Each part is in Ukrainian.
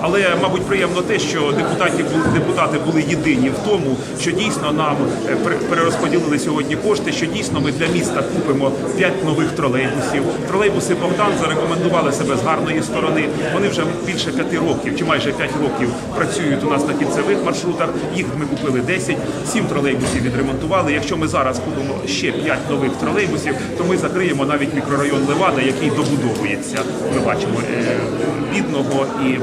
Але, мабуть, приємно те, що депутати депутати були єдині в тому, що дійсно нам е, перерозподілили сьогодні кошти, що дійсно ми для міста купимо 5 нових тролейбусів. Тролейбуси Богдан зарекомендували себе з гарної сторони. Вони вже більше 5 років чи майже 5 років працюють у нас на кінцевих маршрутах. Їх ми купили 10, 7 тролейбусів відремонтували. Якщо ми зараз купимо ще 5 нових тролейбусів, то ми закриємо навіть мікрорайон Левада, який добудовується. Ми бачимо е, бідного і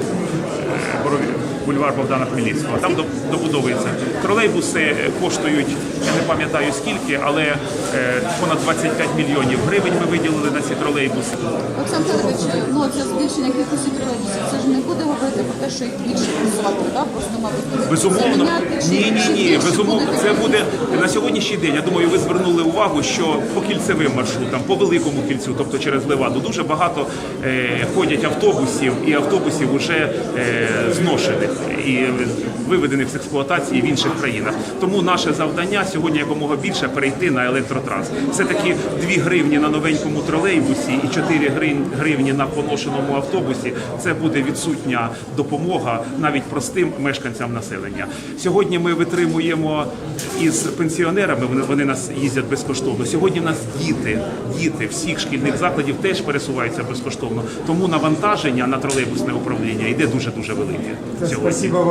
бульвар Богдана Хмельницького. Там до- добудовується. Тролейбуси е, коштують, я не пам'ятаю скільки, але е, понад 25 мільйонів гривень ми виділили на ці тролейбуси. Олександр Федорович, ну це збільшення кількості тролейбусів. Це ж не буде говорити про те, що їх більше просувати, так? Просто мабуть Безумовно, ні, ні, Безумовно, це буде на сьогоднішній день. Я думаю, ви звернули увагу, що по кільцевим маршрутам, по великому кільцю, тобто через Леваду, дуже багато е, ходять автобусів, і автобусів вже е, зношених і виведених з експлуатації в інших країнах. Тому наше завдання сьогодні якомога більше перейти на електротранс. Все таки 2 гривні на новенькому тролейбусі і 4 гривні на поношеному автобусі. Це буде відсутня допомога навіть простим мешканцям населення. Сьогодні ми витримуємо із пенсіонерами. Вони, вони нас їздять безкоштовно. Сьогодні в нас діти, діти всіх шкільних закладів теж пересуваються безкоштовно. Тому навантаження на тролейбусне управління йде дуже дуже велике. Сьогодні. Спасибо